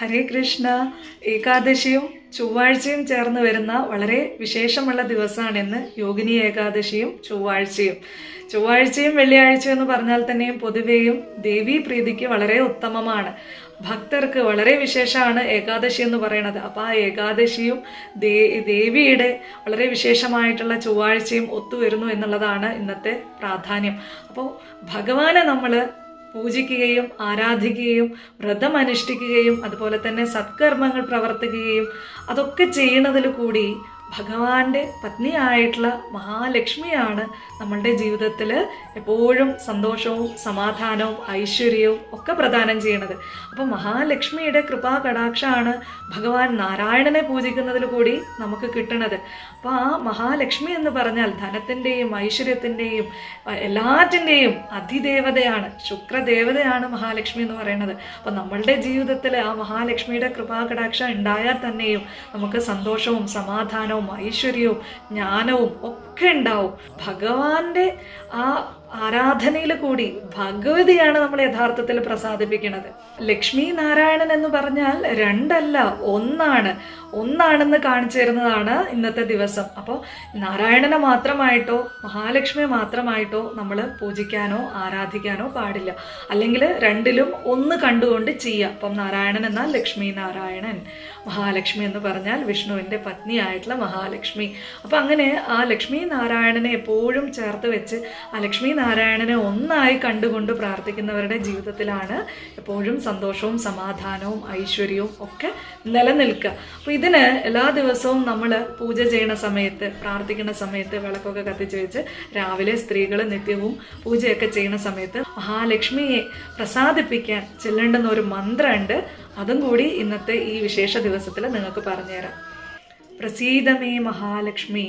ഹരേ കൃഷ്ണ. ഏകാദശിയും ചൊവ്വാഴ്ചയും ചേർന്ന് വരുന്ന വളരെ വിശേഷമുള്ള ദിവസമാണിന്ന് യോഗിനി ഏകാദശിയും ചൊവ്വാഴ്ചയും. ചൊവ്വാഴ്ചയും വെള്ളിയാഴ്ചയും എന്ന് പറഞ്ഞാൽ തന്നെയും പൊതുവെയും ദേവീ പ്രീതിക്ക് വളരെ ഉത്തമമാണ്. ഭക്തർക്ക് വളരെ വിശേഷമാണ് ഏകാദശി എന്ന് പറയുന്നത് അപ്പോൾ ആ ഏകാദശിയും ദേ ദേവിയുടെ വളരെ വിശേഷമായിട്ടുള്ള ചൊവ്വാഴ്ചയും ഒത്തുവരുന്നു എന്നുള്ളതാണ് ഇന്നത്തെ പ്രാധാന്യം. അപ്പോൾ ഭഗവാനെ നമ്മൾ പൂജിക്കുകയും ആരാധിക്കുകയും വ്രതം അനുഷ്ഠിക്കുകയും അതുപോലെ തന്നെ സത്കർമ്മങ്ങൾ പ്രവർത്തിക്കുകയും അതൊക്കെ ചെയ്യുന്നതിൽ കൂടി ഭഗവാന്റെ പത്നിയായിട്ടുള്ള മഹാലക്ഷ്മിയാണ് നമ്മളുടെ ജീവിതത്തിൽ എപ്പോഴും സന്തോഷവും സമാധാനവും ഐശ്വര്യവും ഒക്കെ പ്രദാനം ചെയ്യണത്. അപ്പോൾ മഹാലക്ഷ്മിയുടെ കൃപാ കടാക്ഷമാണ് ഭഗവാൻ നാരായണനെ പൂജിക്കുന്നതിൽ കൂടി നമുക്ക് കിട്ടണത്. അപ്പോൾ ആ മഹാലക്ഷ്മി എന്ന് പറഞ്ഞാൽ ധനത്തിന്റെയും ഐശ്വര്യത്തിന്റെയും എല്ലാറ്റിന്റെയും അതിദേവതയാണ് ശുക്രദേവതയാണ് മഹാലക്ഷ്മി എന്ന് പറയുന്നത്. അപ്പോൾ നമ്മളുടെ ജീവിതത്തിൽ ആ മഹാലക്ഷ്മിയുടെ കൃപാ കടാക്ഷ ഉണ്ടായാൽ തന്നെയും നമുക്ക് സന്തോഷവും സമാധാനവും ഐശ്വര്യവും ജ്ഞാനവും ഒക്കെ ഉണ്ടാവും. ഭഗവാന്റെ ആ ആരാധനയിൽ കൂടി ഭഗവതിയാണ് നമ്മൾ യഥാർത്ഥത്തിൽ പ്രസാദിപ്പിക്കുന്നത് ലക്ഷ്മി നാരായണൻ എന്ന് പറഞ്ഞാൽ രണ്ടല്ല ഒന്നാണ്. ഒന്നാണെന്ന് കാണിച്ചു തരുന്നതാണ് ഇന്നത്തെ ദിവസം. അപ്പോൾ നാരായണനെ മാത്രമായിട്ടോ മഹാലക്ഷ്മിയെ മാത്രമായിട്ടോ നമ്മൾ പൂജിക്കാനോ ആരാധിക്കാനോ പാടില്ല. അല്ലെങ്കിൽ രണ്ടിലും ഒന്ന് കണ്ടുകൊണ്ട് ചെയ്യുക. അപ്പം നാരായണൻ എന്നാൽ ലക്ഷ്മി നാരായണൻ മഹാലക്ഷ്മി എന്ന് പറഞ്ഞാൽ വിഷ്ണുവിന്റെ പത്നിയായിട്ടുള്ള മഹാലക്ഷ്മി. അപ്പം അങ്ങനെ ആ ലക്ഷ്മി നാരായണനെ എപ്പോഴും ചേർത്ത് വെച്ച് ആ ലക്ഷ്മി നാരായണനെ ഒന്നായി കണ്ടുകൊണ്ട് പ്രാർത്ഥിക്കുന്നവരുടെ ജീവിതത്തിലാണ് എപ്പോഴും സന്തോഷവും സമാധാനവും ഐശ്വര്യവും ഒക്കെ നിലനിൽക്കുക. അപ്പോൾ ഇതിന് എല്ലാ ദിവസവും നമ്മൾ പൂജ ചെയ്യണ സമയത്ത് പ്രാർത്ഥിക്കുന്ന സമയത്ത് വിളക്കൊക്കെ കത്തിച്ച് വെച്ച് രാവിലെ സ്ത്രീകൾ നിത്യവും പൂജയൊക്കെ ചെയ്യുന്ന സമയത്ത് മഹാലക്ഷ്മിയെ പ്രസാദിപ്പിക്കാൻ ചെല്ലേണ്ടുന്ന ഒരു മന്ത്രമുണ്ട്. അതും കൂടി ഇന്നത്തെ ഈ വിശേഷ ദിവസത്തിൽ നിങ്ങൾക്ക് പറഞ്ഞുതരാം. പ്രസീതമേ മഹാലക്ഷ്മി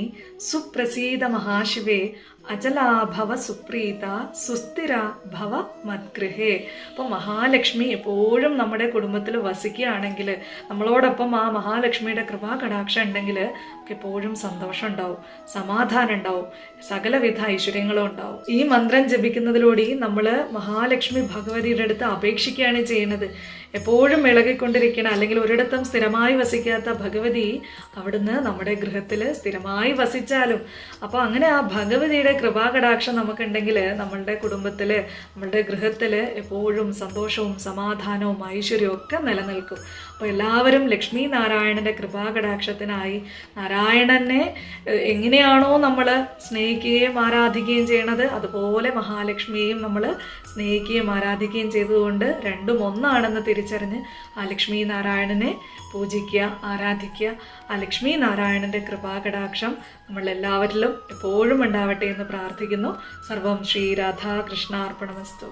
സുപ്രസീത മഹാശിവേ അചലാഭവ സുപ്രീത സുസ്ഥിര ഭവ മദ്ഗൃഹേ. അപ്പോൾ മഹാലക്ഷ്മി എപ്പോഴും നമ്മുടെ കുടുംബത്തിൽ വസിക്കുകയാണെങ്കിൽ നമ്മളോടൊപ്പം ആ മഹാലക്ഷ്മിയുടെ കൃപാ കടാക്ഷം ഉണ്ടെങ്കിൽ എപ്പോഴും സന്തോഷം ഉണ്ടാവും സമാധാനം ഉണ്ടാവും സകലവിധ ഐശ്വര്യങ്ങളും ഉണ്ടാവും. ഈ മന്ത്രം ജപിക്കുന്നതിലൂടെ നമ്മൾ മഹാലക്ഷ്മി ഭഗവതിയുടെ അടുത്ത് അപേക്ഷിക്കുകയാണ് ചെയ്യുന്നത്. എപ്പോഴും ഇളകിക്കൊണ്ടിരിക്കണ. അല്ലെങ്കിൽ ഒരിടത്തും സ്ഥിരമായി വസിക്കാത്ത ഭഗവതി അവിടുന്ന് നമ്മുടെ ഗൃഹത്തിൽ സ്ഥിരമായി വസിച്ചാലും. അപ്പോൾ അങ്ങനെ ആ ഭഗവതിയുടെ കൃപാകടാക്ഷം നമുക്കുണ്ടെങ്കിൽ നമ്മളുടെ കുടുംബത്തിൽ നമ്മളുടെ ഗൃഹത്തിൽ എപ്പോഴും സന്തോഷവും സമാധാനവും ഐശ്വര്യവും ഒക്കെ നിലനിൽക്കും. അപ്പോൾ എല്ലാവരും ലക്ഷ്മി നാരായണന്റെ കൃപാകടാക്ഷത്തിനായി നാരായണനെ എങ്ങനെയാണോ നമ്മൾ സ്നേഹിക്കുകയും ആരാധിക്കുകയും ചെയ്യണത് അതുപോലെ മഹാലക്ഷ്മിയെയും നമ്മൾ സ്നേഹിക്കുകയും ആരാധിക്കുകയും ചെയ്തുകൊണ്ട് രണ്ടും ഒന്നാണെന്ന് തിരിച്ചറിഞ്ഞ് ആ ലക്ഷ്മി നാരായണനെ പൂജിക്കുക ആരാധിക്കുക. ആ ലക്ഷ്മി നാരായണന്റെ കൃപാകടാക്ഷം നമ്മളെല്ലാവരിലും എപ്പോഴും ഉണ്ടാവട്ടെ എന്ന് പ്രാർത്ഥിക്കുന്നു. സർവം ശ്രീ രാധാകൃഷ്ണ അർപ്പണമസ്തു